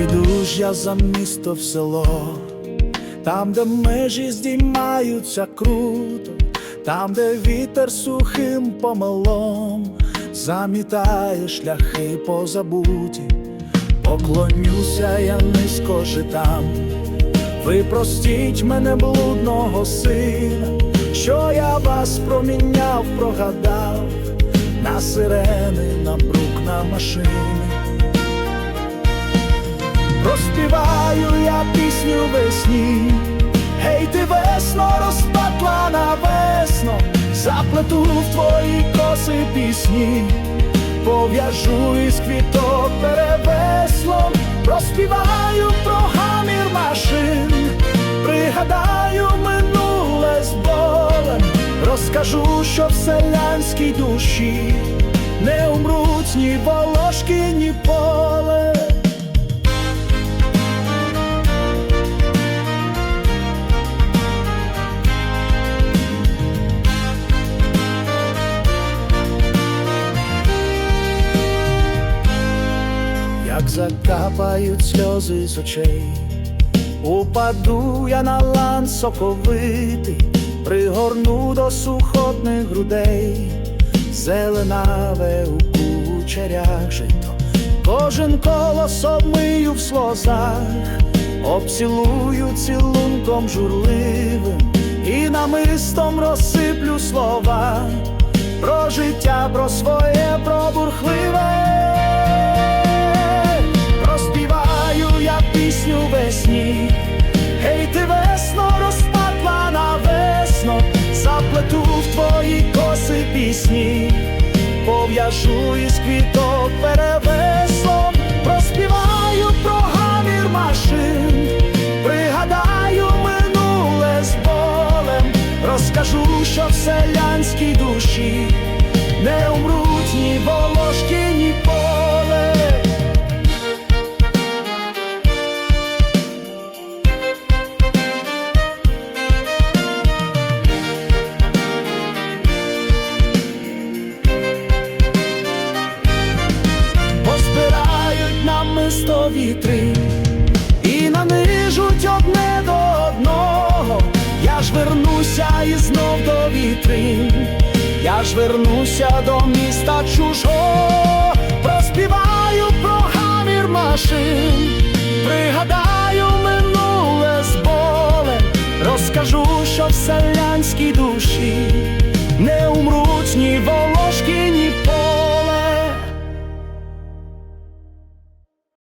піду ж я за місто в село, там, де межі здіймаються круто, там, де вітер сухим помелом замітає шляхи позабуті, поклонюся я низько житам. Ви простіть мене блудного сина, що я вас проміняв, прогадав. На сирени, на брук, на машини. Розпіваю я пісню весні, гей ти весно, розпатла на весно, заплету в твої коси пісні, пов'яжу із квіток перевеслом, розпіваю про гамір машин, пригадаю минуле з болем, розкажу, що в селянській душі не умруть ні волошки, ні поле. Закапають сльози з очей, упаду я на лан соковитий, пригорну до сухотних грудей, зеленаве у кучерях жито, кожен колос обмию в сльозах, обцілую цілунком журливим і намистом розсиплю слова. Про життя, про своє, пісню весні, гей ти весно, розпатла на весно, заплету в твої коси пісні, пов'яжу із квіток перевеслом, розпіваю про гамір машин, пригадаю минуле з болем, розкажу, що в селянській душі. Не умруть вітри і нанижуть одне до одного. Я ж вернуся і знов до вітри, я ж вернуся до міста чужого, проспіваю про гамір машин,